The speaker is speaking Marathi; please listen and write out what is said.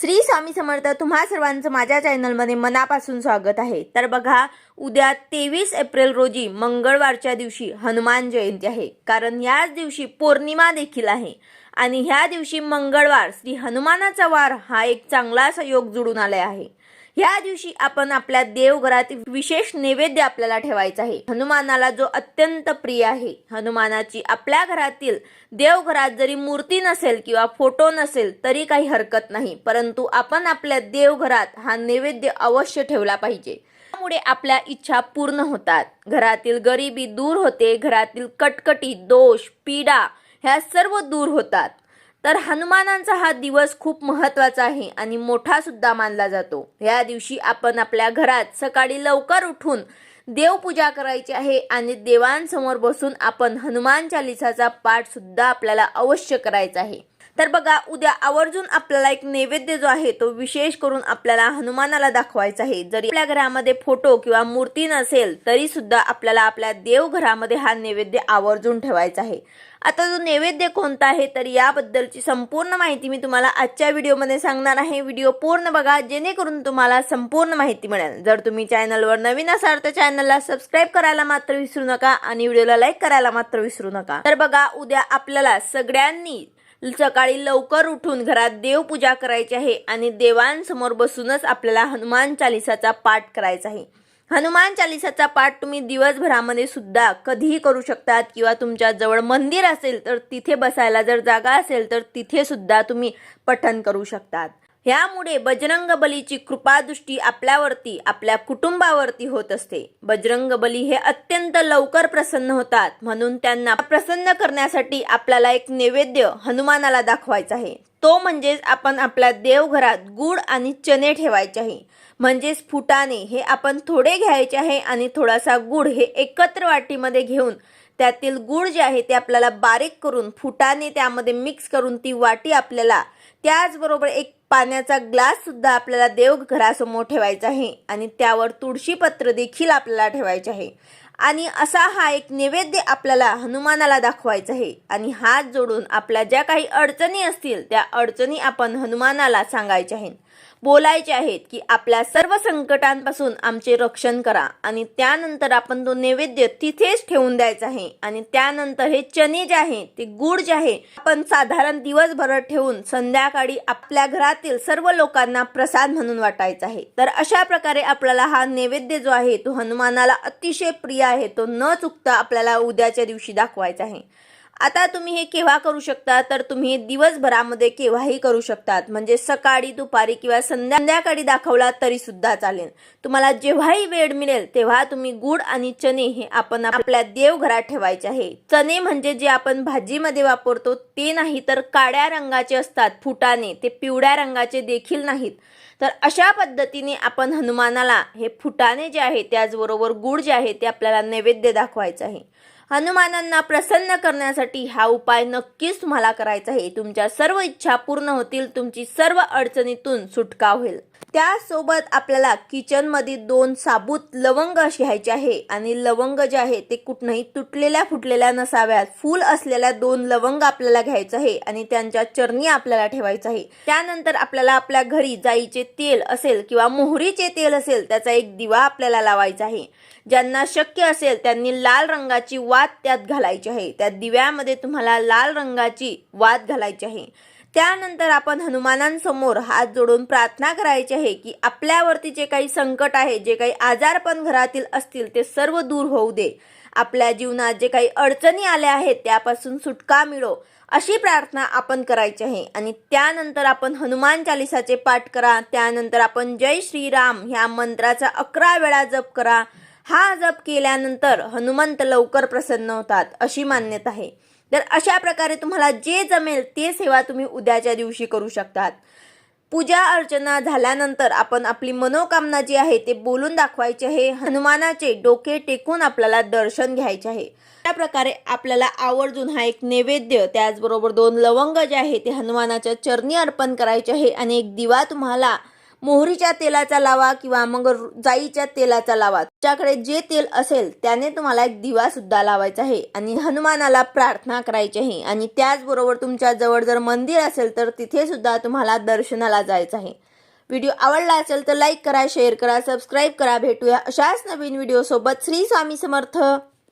श्री स्वामी समर्थ तुम्हा सर्वांचं माझ्या चॅनलमध्ये मनापासून स्वागत आहे. तर बघा उद्या तेवीस एप्रिल रोजी मंगळवारच्या दिवशी हनुमान जयंती आहे. कारण याच दिवशी पौर्णिमा देखील आहे. आणि ह्या दिवशी मंगळवार श्री हनुमानाचा वार हा एक चांगला असा योग जुळून आला आहे. ह्या दिवशी आपण आपल्या देवघरात विशेष नैवेद्य आपल्याला ठेवायचा आहे. हनुमानाला जो अत्यंत प्रिय आहे हनुमानाची आपल्या घरातील देवघरात जरी मूर्ती नसेल किंवा फोटो नसेल तरी काही हरकत नाही. परंतु आपण आपल्या देवघरात हा नैवेद्य अवश्य ठेवला पाहिजे. त्यामुळे आपल्या इच्छा पूर्ण होतात. घरातील गरिबी दूर होते घरातील कटकटी दोष पीडा ह्या सर्व दूर होतात. तर हनुमानांचा हा दिवस खूप महत्त्वाचा आहे आणि मोठा सुद्धा मानला जातो. या दिवशी आपण आपल्या घरात सकाळी लवकर उठून देवपूजा करायची आहे आणि देवांसमोर बसून आपण हनुमान चालिसाचा पाठ सुद्धा आपल्याला अवश्य करायचा आहे. तर बघा उद्या आवर्जून आपल्याला एक नैवेद्य जो आहे तो विशेष करून आपल्याला हनुमानाला दाखवायचा आहे. जरी आपल्या घरामध्ये फोटो किंवा मूर्ती नसेल तरी सुद्धा आपल्याला आपल्या देवघरामध्ये हा नैवेद्य आवर्जून ठेवायचा आहे. आता जो नैवेद्य कोणता आहे तर याबद्दलची संपूर्ण माहिती मी तुम्हाला आजच्या व्हिडिओमध्ये सांगणार आहे. व्हिडिओ पूर्ण बघा जेणेकरून तुम्हाला संपूर्ण माहिती मिळेल. जर तुम्ही चॅनलवर नवीन असाल तर चॅनलला सबस्क्राईब करायला मात्र विसरू नका आणि व्हिडिओला लाईक करायला मात्र विसरू नका. तर बघा उद्या आपल्याला सगळ्यांनी सकाळी लवकर उठून घरात देवपूजा करायची आहे आणि देवांसमोर बसूनच आपल्याला हनुमान चालिसाचा पाठ करायचा आहे. हनुमान चालिसाचा पाठ तुम्ही दिवसभरामध्ये सुद्धा कधीही करू शकतात किंवा तुमच्या जवळ मंदिर असेल तर तिथे बसायला जर जागा असेल तर तिथे सुद्धा तुम्ही पठण करू शकतात. ह्यामुळे बजरंग बलीची कृपादृष्टी आपल्यावरती आपल्या कुटुंबावरती होत असते. बजरंग बली हे अत्यंत लवकर प्रसन्न होतात. म्हणून त्यांना प्रसन्न करण्यासाठी आपल्याला एक नैवेद्य हनुमानाला दाखवायचा आहे. तो म्हणजेच आपण आपल्या देवघरात गुड आणि चणे ठेवायचे आहे. म्हणजेच फुटाणे हे आपण थोडे घ्यायचे आहे आणि थोडासा गुड हे एकत्र वाटीमध्ये घेऊन त्यातील गुळ जे आहे ते आपल्याला बारीक करून फुटाने त्यामध्ये मिक्स करून ती वाटी आपल्याला त्याचबरोबर एक पाण्याचा ग्लास सुद्धा आपल्याला देवघरासमोर ठेवायचा आहे आणि त्यावर तुळशीपत्र देखील आपल्याला ठेवायचे आहे. आणि असा हा एक नैवेद्य आपल्याला हनुमानाला दाखवायचा आहे. आणि हात जोडून आपल्या ज्या काही अडचणी असतील त्या अडचणी आपण हनुमानाला सांगायच्या आहेत. बोलायचे आहेत की आपल्या सर्व संकटांपासून आमचे रक्षण करा आणि त्यानंतर आपण तो नैवेद्य तिथेच ठेवून द्यायचा आहे. आणि त्यानंतर हे चणे जे आहे ते गुड जे आहे आपण साधारण दिवसभर ठेवून संध्याकाळी आपल्या घरातील सर्व लोकांना प्रसाद म्हणून वाटायचा आहे. तर अशा प्रकारे आपल्याला हा नैवेद्य जो आहे तो हनुमानाला अतिशय प्रिय आहे. तो न चुकता आपल्याला उद्याच्या दिवशी दाखवायचा आहे. आता तुम्ही हे केव्हा करू शकता? तर तुम्ही दिवसभरामध्ये केव्हाही करू शकतात. म्हणजे सकाळी दुपारी किंवा संध्याकाळी दाखवला तरी सुद्धा चालेल. तुम्हाला जेव्हाही वेळ मिळेल तेव्हा तुम्ही गुड आणि चणे हे आपण आपल्या देवघरात ठेवायचे आहे. चणे म्हणजे जे आपण भाजीमध्ये वापरतो ते नाही तर काळ्या रंगाचे असतात. फुटाने ते पिवळ्या रंगाचे देखील नाहीत. तर अशा पद्धतीने आपण हनुमानाला हे फुटाने जे आहे त्याचबरोबर गुड जे आहे ते आपल्याला नैवेद्य दाखवायचं आहे. हनुमानांना प्रसन्न करण्यासाठी हा उपाय नक्कीच तुम्हाला करायचा आहे. तुमच्या सर्व इच्छा पूर्ण होतील तुमची सर्व अडचणीतून सुटका होईल. त्यासोबत आपल्याला किचनमध्ये दोन साबूत लवंग घ्यायचे आहे. आणि लवंग जे आहे ते कुठनंही तुटलेल्या फुटलेल्या नसाव्यात. फूल असलेल्या दोन लवंग आपल्याला घ्यायचं आहे आणि त्यांच्या चरणी आपल्याला ठेवायचं आहे. त्यानंतर आपल्याला आपल्या घरी जाईचे तेल असेल किंवा मोहरीचे तेल असेल त्याचा एक दिवा आपल्याला लावायचा आहे. ज्यांना शक्य असेल त्यांनी लाल रंगाची वात त्यात घालायची आहे. त्या दिव्यामध्ये तुम्हाला लाल रंगाची वात घालायची आहे. त्यानंतर आपण हनुमानांसमोर हात जोडून प्रार्थना करायची आहे की आपल्यावरती जे काही संकट आहे जे काही आजारपण घरातील असतील ते सर्व दूर होऊ दे. आपल्या जीवनात जे काही अडचणी आल्या आहेत त्यापासून सुटका मिळो अशी प्रार्थना आपण करायची आहे. आणि त्यानंतर आपण हनुमान चालिसाचे पाठ करा. त्यानंतर आपण जय श्रीराम ह्या मंत्राचा अकरा वेळा जप करा. हा जप केल्यानंतर हनुमंत लवकर प्रसन्न होतात अशी मान्यता आहे. तर अशा प्रकारे तुम्हाला जे जमेल ते सेवा तुम्ही उद्याच्या दिवशी करू शकतात. पूजा अर्चना झाल्यानंतर आपण आपली मनोकामना जी आहे ते बोलून दाखवायचे आहे. हनुमानाचे डोके टेकून आपल्याला दर्शन घ्यायचे आहे. त्या प्रकारे आपल्याला आवर्जून हा एक नैवेद्य त्याचबरोबर दोन लवंग जे आहे ते हनुमानाच्या चरणी अर्पण करायचे आहे आणि एक दिवा तुम्हाला मोहरीच्या तेलाचा लावा किंवा मग जाईच्या तेलाचा लावा. तुमच्याकडे जे तेल असेल त्याने तुम्हाला एक दिवा सुद्धा लावायचा आहे आणि हनुमानाला प्रार्थना करायची आहे. आणि त्याचबरोबर तुमच्या जवळ जर मंदिर असेल तर तिथे सुद्धा तुम्हाला दर्शनाला जायचं आहे. व्हिडिओ आवडला असेल तर लाईक करा शेअर करा सबस्क्राईब करा. भेटूया अशाच नवीन व्हिडिओसोबत. श्री स्वामी समर्थ.